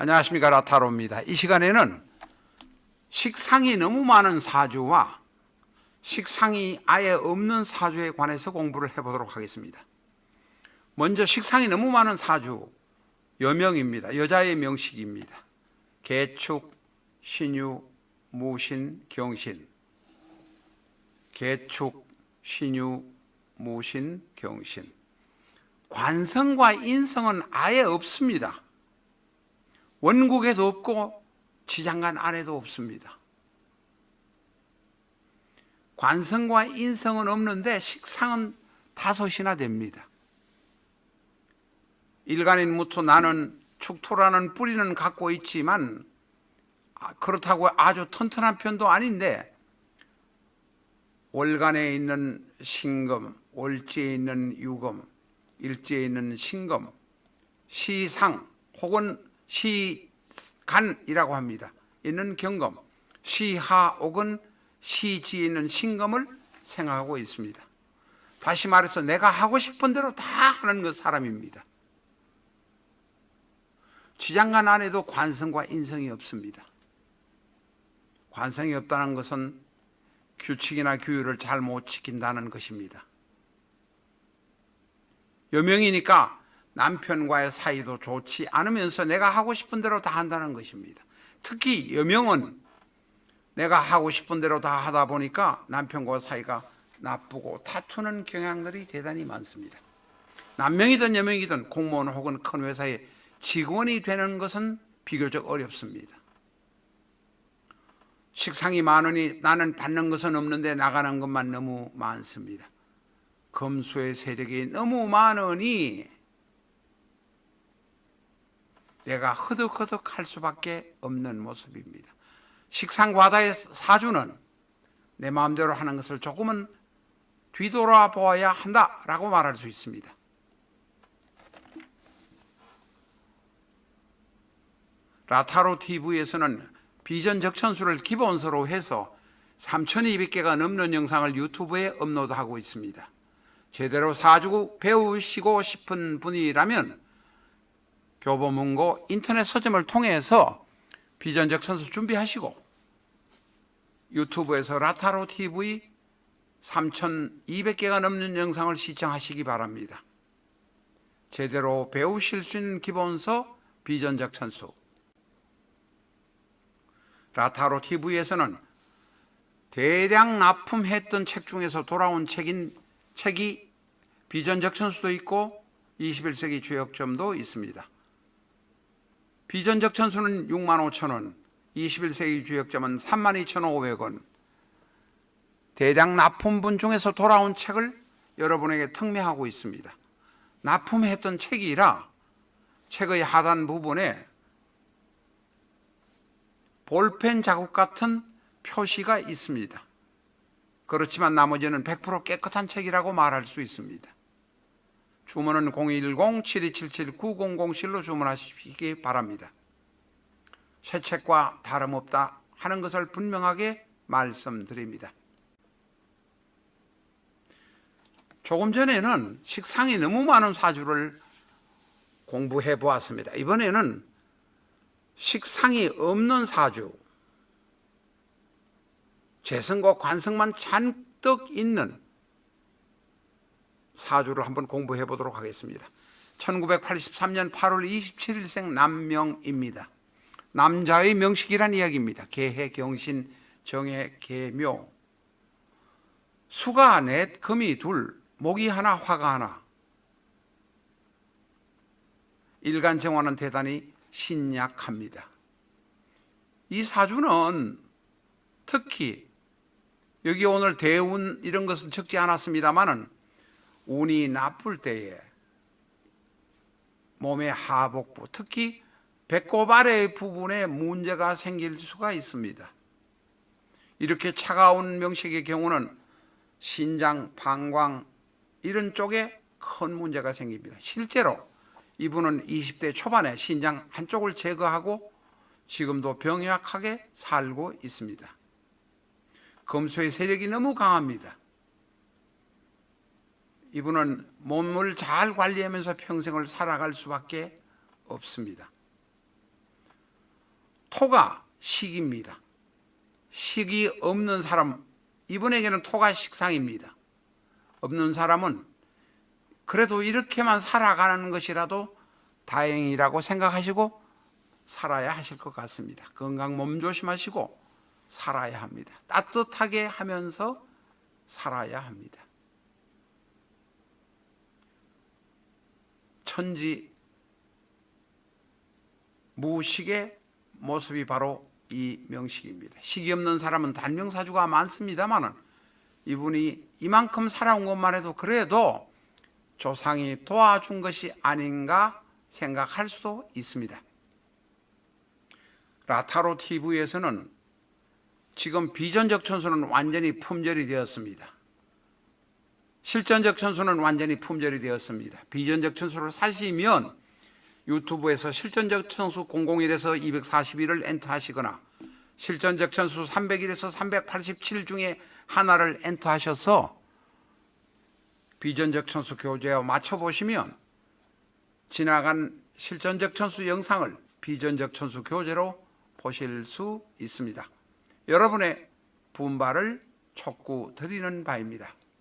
안녕하십니까 라타로입니다. 이 시간에는 식상이 너무 많은 사주와 식상이 아예 없는 사주에 관해서 공부를 해보도록 하겠습니다. 먼저 식상이 너무 많은 사주 여명입니다. 여자의 명식입니다. 개축, 신유, 무신, 경신. 개축, 신유, 무신, 경신. 관성과 인성은 아예 없습니다. 원국에도 없고 지장간 안에도 없습니다. 관성과 인성은 없는데 식상은 다섯이나 됩니다. 일간인 무토 나는 축토라는 뿌리는 갖고 있지만 아, 그렇다고 아주 튼튼한 편도 아닌데 월간에 있는 신금, 월지에 있는 유금, 일지에 있는 신금, 시상 혹은 시간이라고 합니다. 있는 경금, 시하 혹은 시지에 있는 신금을 생각하고 있습니다. 다시 말해서 내가 하고 싶은 대로 다 하는 그 사람입니다. 지장간 안에도 관성과 인성이 없습니다. 관성이 없다는 것은 규칙이나 규율을 잘 못 지킨다는 것입니다. 여명이니까 남편과의 사이도 좋지 않으면서 내가 하고 싶은 대로 다 한다는 것입니다. 특히 여명은 내가 하고 싶은 대로 다 하다 보니까 남편과 사이가 나쁘고 다투는 경향들이 대단히 많습니다. 남명이든 여명이든 공무원 혹은 큰 회사의 직원이 되는 것은 비교적 어렵습니다. 식상이 많으니 나는 받는 것은 없는데 나가는 것만 너무 많습니다. 검수의 세력이 너무 많으니 내가 허덕허덕 할 수밖에 없는 모습입니다. 식상과다의 사주는 내 마음대로 하는 것을 조금은 뒤돌아 보아야 한다라고 말할 수 있습니다. 라타로 TV에서는 비전 적천수를 기본서로 해서 3,200개가 넘는 영상을 유튜브에 업로드하고 있습니다. 제대로 사주 배우시고 싶은 분이라면 교보문고 인터넷 서점을 통해서 비전적 천수 준비하시고 유튜브에서 라타로 TV 3,200개가 넘는 영상을 시청하시기 바랍니다. 제대로 배우실 수 있는 기본서 비전적 천수 라타로 TV에서는 대량 납품했던 책 중에서 돌아온 책인 책이 비전적 천수도 있고 21세기 주역점도 있습니다. 비전적 천수는 6만 5천 원, 21세기 주역점은 3만 2,500원. 대량 납품분 중에서 돌아온 책을 여러분에게 특매하고 있습니다. 납품했던 책이라 책의 하단 부분에 볼펜 자국 같은 표시가 있습니다. 그렇지만 나머지는 100% 깨끗한 책이라고 말할 수 있습니다. 주문은 010-7277-9007로 주문하시기 바랍니다. 새 책과 다름없다 하는 것을 분명하게 말씀드립니다. 조금 전에는 식상이 너무 많은 사주를 공부해 보았습니다. 이번에는 식상이 없는 사주, 재성과 관성만 잔뜩 있는 사주를 한번 공부해 보도록 하겠습니다. 1983년 8월 27일생 남명입니다. 남자의 명식이란 이야기입니다. 개해, 경신, 정해, 개묘. 수가 넷, 금이 둘, 목이 하나, 화가 하나. 일간 정화는 대단히 신약합니다. 이 사주는 특히 여기 오늘 대운 이런 것은 적지 않았습니다만은 운이 나쁠 때에 몸의 하복부 특히 배꼽 아래 부분에 문제가 생길 수가 있습니다. 이렇게 차가운 명식의 경우는 신장, 방광 이런 쪽에 큰 문제가 생깁니다. 실제로 이분은 20대 초반에 신장 한쪽을 제거하고 지금도 병약하게 살고 있습니다. 검소의 세력이 너무 강합니다. 이분은 몸을 잘 관리하면서 평생을 살아갈 수밖에 없습니다. 토가 식입니다. 식이 없는 사람 이분에게는 토가 식상입니다. 없는 사람은 그래도 이렇게만 살아가는 것이라도 다행이라고 생각하시고 살아야 하실 것 같습니다. 건강 몸 조심하시고 살아야 합니다. 따뜻하게 하면서 살아야 합니다. 천지 무식의 모습이 바로 이 명식입니다. 식이 없는 사람은 단명사주가 많습니다만은 이분이 이만큼 살아온 것만 해도 그래도 조상이 도와준 것이 아닌가 생각할 수도 있습니다. 라타로 TV에서는 지금 비전적 천수는 완전히 품절이 되었습니다. 실전적 천수는 완전히 품절이 되었습니다. 비전적 천수를 사시면 유튜브에서 실전적 천수 001에서 241을 엔터하시거나 실전적 천수 301에서 387 중에 하나를 엔터하셔서 비전적 천수 교재와 맞춰 보시면 지나간 실전적 천수 영상을 비전적 천수 교재로 보실 수 있습니다. 여러분의 분발을 촉구 드리는 바입니다.